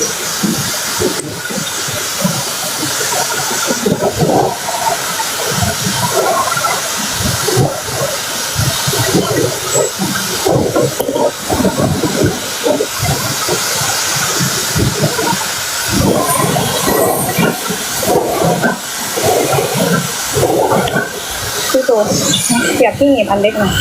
พี่ตเสียบที่หนีบอันเล็กหน่อย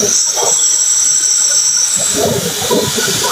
Thank you.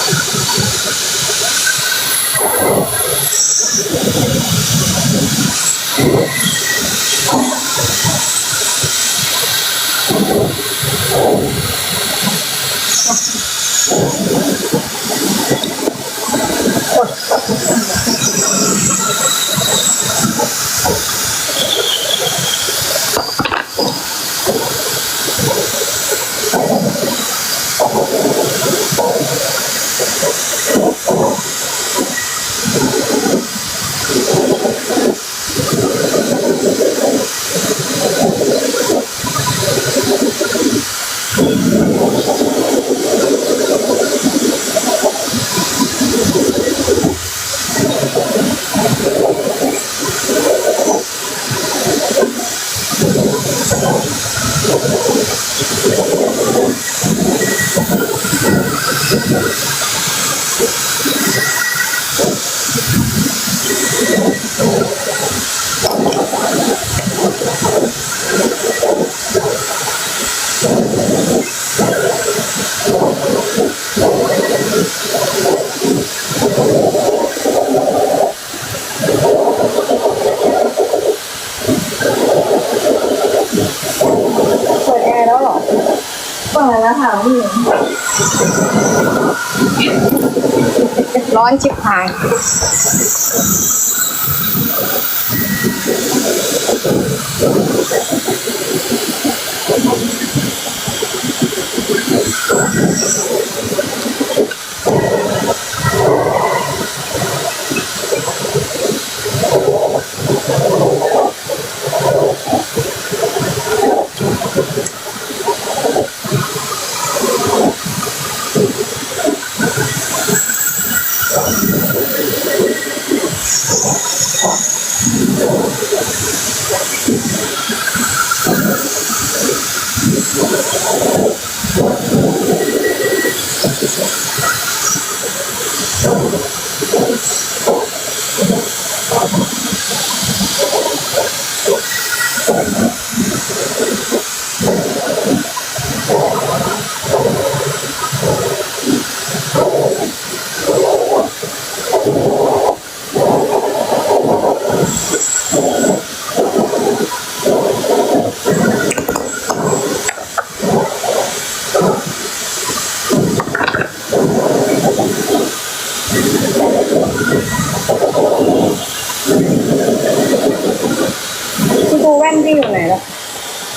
เปิดแล้วค่ะพี่ร้อนชิบหาย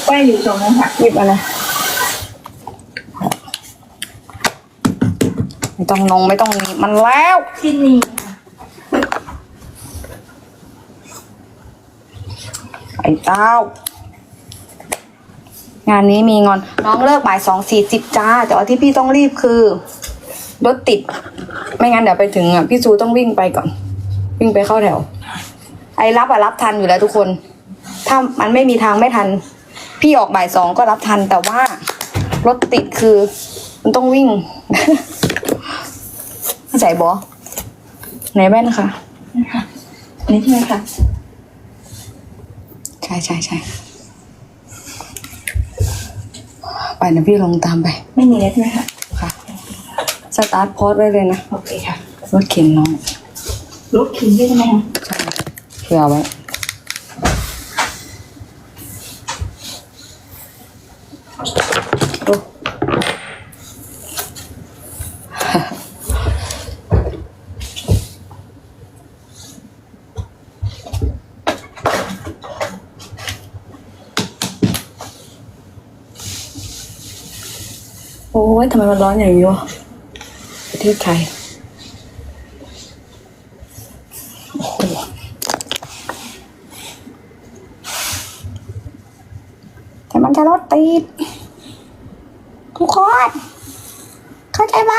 ป้งอยู่ตรงนั้นค่ะหยิบอะไรไม่ต้องนงไม่ต้องหนีบมันแล้วที่นี่ไอ้เต้างานนี้มีงอน น้องเลิกบ่ายสองสี่สิบจ้า แต่ว่าที่พี่ต้องรีบคือรถติด ไม่งั้นเดี๋ยวไปถึงอะพี่ซูต้องวิ่งไปก่อน วิ่งไปเข้าแถว ไอ้รับอะรับทันอยู่แล้วทุกคน ถ้ามันไม่มีทางไม่ทัน พี่ออกบ่ายสองก็รับทัน แต่ว่ารถติดคือ มันต้องวิ่งเข้าใจบอไหนแว่นคะอันนี้ใช่ไหมคะใช่ใช่ใช่ไปนะพี่ลงตามไป ไม่มีแล้วใช่ไหมคะค่ะสตาร์ทพอดไว้เลยนะ โอเคค่ะ รถเข็นน้อง รถคิงด้วยใช่ไหมคะใช่เผื่อไว้ โอ้โอ้ยทำไมมันร้อนอย่างนี้วะประเทศไทย มันจะรถติดทุกคนเข้าใจไหม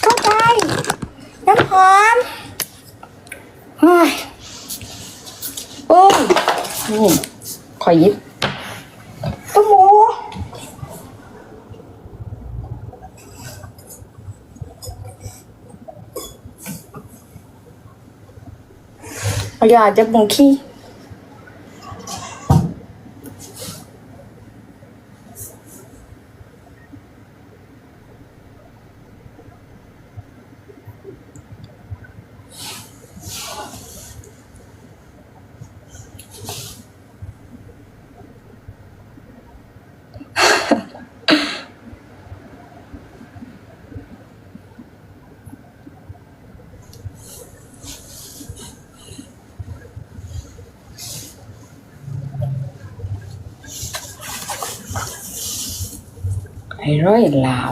เข้าใจ น้ำหอมโอ้ยโอ้ยนี่ขอยยิบตุ้มหมู อยากจะ บุงขี้ไอ้ร้อยลาว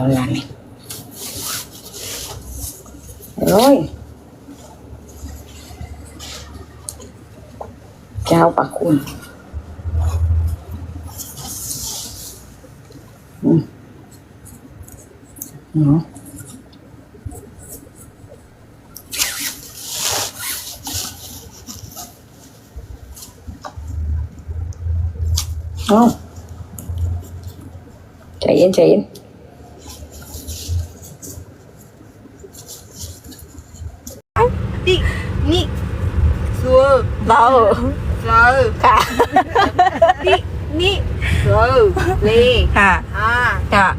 ล่ะนี่ไอ้ร้อยแก้วปาก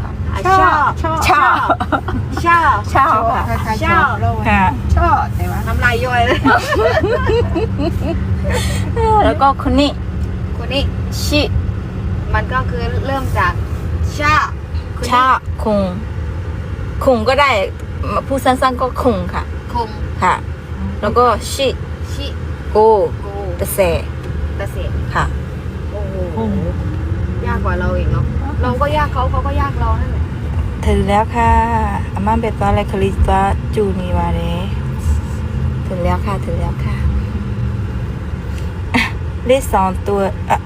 คุณ อืมเนาะเอาใจเย็นใจเย็นนี่นี่สัวเบาสัวค่ะนี่นี่สัวเลค่ะอ่าค่ะริไอเช่าชาค่ะเช่าค่ะช่ออันเช่ามาเช่าค่ะอะช่อเช่าช่อเช่าค่ะช่อค่ะช่อแต่ว่าน้ำลายย่อยเลย แล้วก็คนนี้คนนี้ ชิมันก็คือเริ่มจากชาคนนี้ชาคงคงก็ได้พูดสั้นๆก็คงค่ะ คงค่ะ แล้วก็ชิชิโกโกตะเสตะเสกค่ะ โอ้โหยา กกว่าเราอีกเนาะเราก็ยากเขาเขาก็ยากเรานั่นแหละถึงแล้วค่ะอาม่าเบตว่าอะไรคลิสว่าจูนีวาเรถึงแล้วค่ะถึงแล้วค่ะเลขสองตัวอะ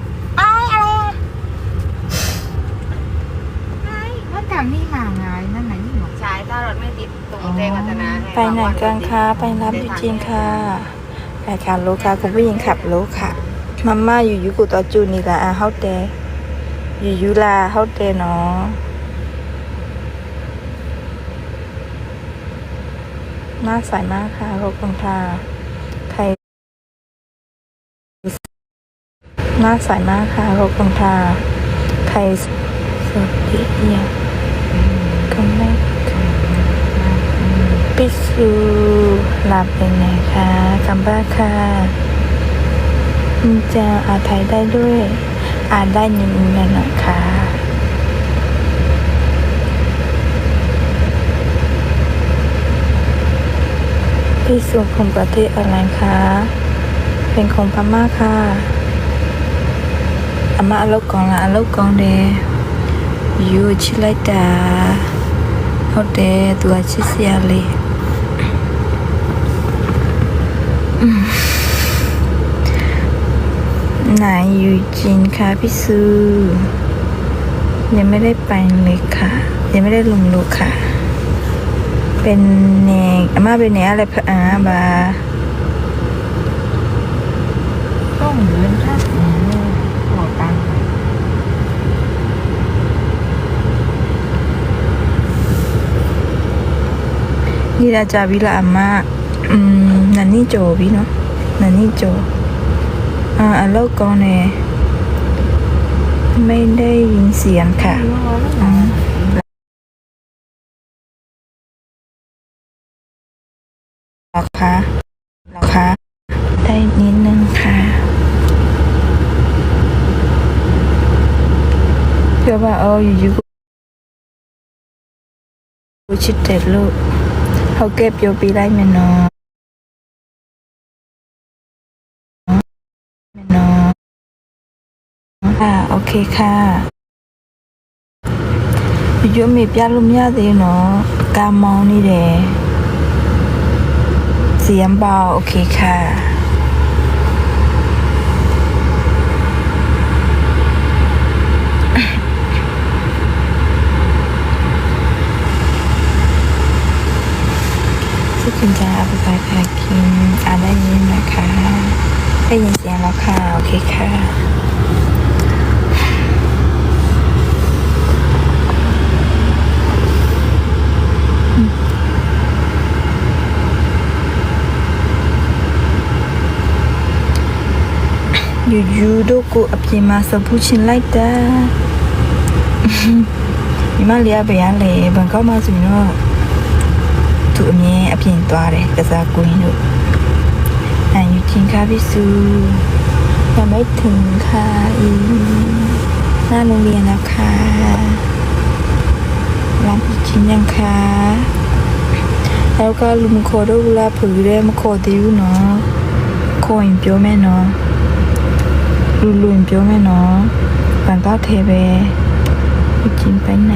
นั่นทางนี่มาไงนั่นไหนนี่หรอใช่ถ้ารถไม่ติดตรงแจ้งวัฒนะงไปไหนกันคะไปรับยูจีนค่ะไปค่ะรถค่ะคุณผู้หญิงขับรถค่ะมาม่าอยู่ยุกุตัวจูนีละอะเฮาเต อยู่ยุลาเฮาเตเนาะหน้าใสมากค่ะขอบคุณค่ะใครหน้าใสมากค่ะขอบคุณค่ะใครสวัสดีเนี่ยคนแรกค่ปิสูหลับเป็นไงคะกำบ้าค่ะมันจะอาไทยได้ด้วยานได้นิดนึงน่อยค่ะพี่สูของประเทศอะไรคะ เป็นของพม่าค่ะอามาอาลูกกองละอลูกกองเดยูชิไลตาเขาเดตัวชิเซียเลย ไหนอยู่จีนคะพี่ซูยังไม่ได้ไปเลยค่ะ ยังไม่ได้ลงรูปค่ะ เป็นเนอาม่าเป็นเนอะไรพะอาบาต้องเดินถ้าถึงขอตังนี่ราจาวิลาอามาอืมนันนี่โจวิเนาะนันนี่โจ อ่าอัลโลกอนเนไม่ได้ยินเสียงค่ะอืมหรอคะหรอคะได้นิดนึงค่ะเดี๋ยวว่าเอาอยู่ๆกูชิดเด็ดลูกเขาเก็บโยปีไล่แม่นอแค่ะ โอเคค่ะโยมีပြလို့မရသေးဘူးနော်ကာမောင်းနေတယ်เสียงเบาโอเคค่ะ ที่คุณจะเอาไปใส่แพ็กกินอ่านได้ยินนะคะ ได้ยินเสียงแล้วค่ะ โอเคค่ะ ယူယူတို့ကိုအပြင်မှာစပူချင်လိုက်တာညီမလေးကဘယ်ရလဲဘန်ကောက်မှာဆိုရင်တော့သူအမြင်အပြင်သွားတယ်ကစားကွင်းတို့အန်ယူချင်းကားပြီးစုยังไม่ถึงค่ะอีหน้าโรงเรียนแล้วค่ะรับอีกชิ้นยังคะแล้วก็ลุงโคด้วยเวลาผือได้มาโคติวเนาะโคရင်ပြောမယ်เนาะ လူလူရင်ပြောမယ်နော်ဗန်တော့သေးပဲချင်းไปไหน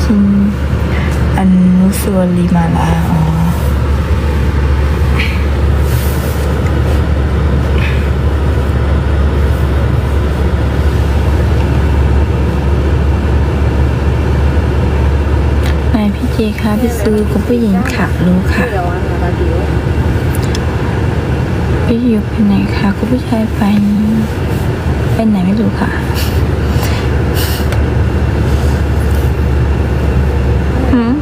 ချင်းအနုဆိုလီမာလာအော်นายพี่เจคะพี่ซื้อคุณผู้หญิงค่ะรู้ค่ะ พี่อยู่ไปไหนคะคุณผู้ชายไปไปไหนไม่รู้ค่ะหืม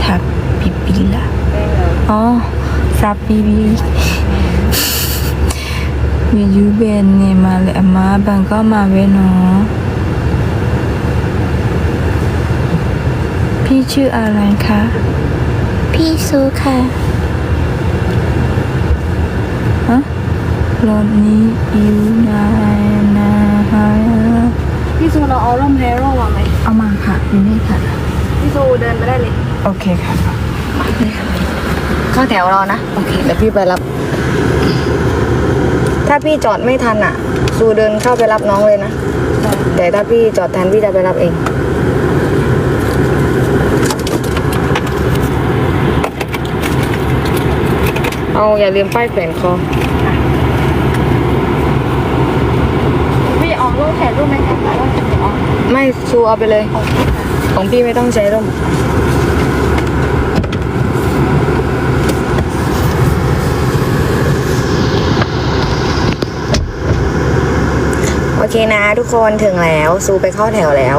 ชับปีปีละอ๋อซาปีปีมียูเบนเนี่ยมาเลยอามาบังก็มาเวยเนาะพี่ชื่ออะไรคะ พี่ซูค่ะ ฮะ รถนี้อยู่ไหนนะฮะพี่ซูเราเอาร่มแฮโร่มาไหมเอามาค่ะอยู่นี่ค่ะ พี่ซูเดินไปได้เลย โอเคค่ะเข้าแถวเรานะ โอเค เดี๋ยวพี่ไปรับ ถ้าพี่จอดไม่ทันอะ ซูเดินเข้าไปรับน้องเลยนะ แต่ถ้าพี่จอดทันพี่จะไปรับเองเอาอย่าลืมป้ายแขวนคอ พี่ออก รูปถ่รูปไหมคะถ่รูปเสร็จออกไม่ซูเอาไปเลย ของพี่ไม่ต้องใช้ร่มโอเคนะ ทุกคนถึงแล้วซูไปเข้าแถวแล้ว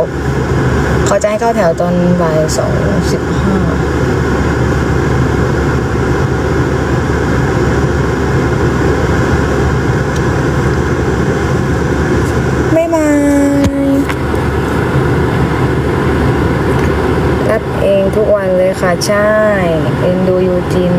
เขาจะให้เข้าแถวตอนบ่ายสองสิบห้า ค่ะ ใช่ เอ็นดูยูจิน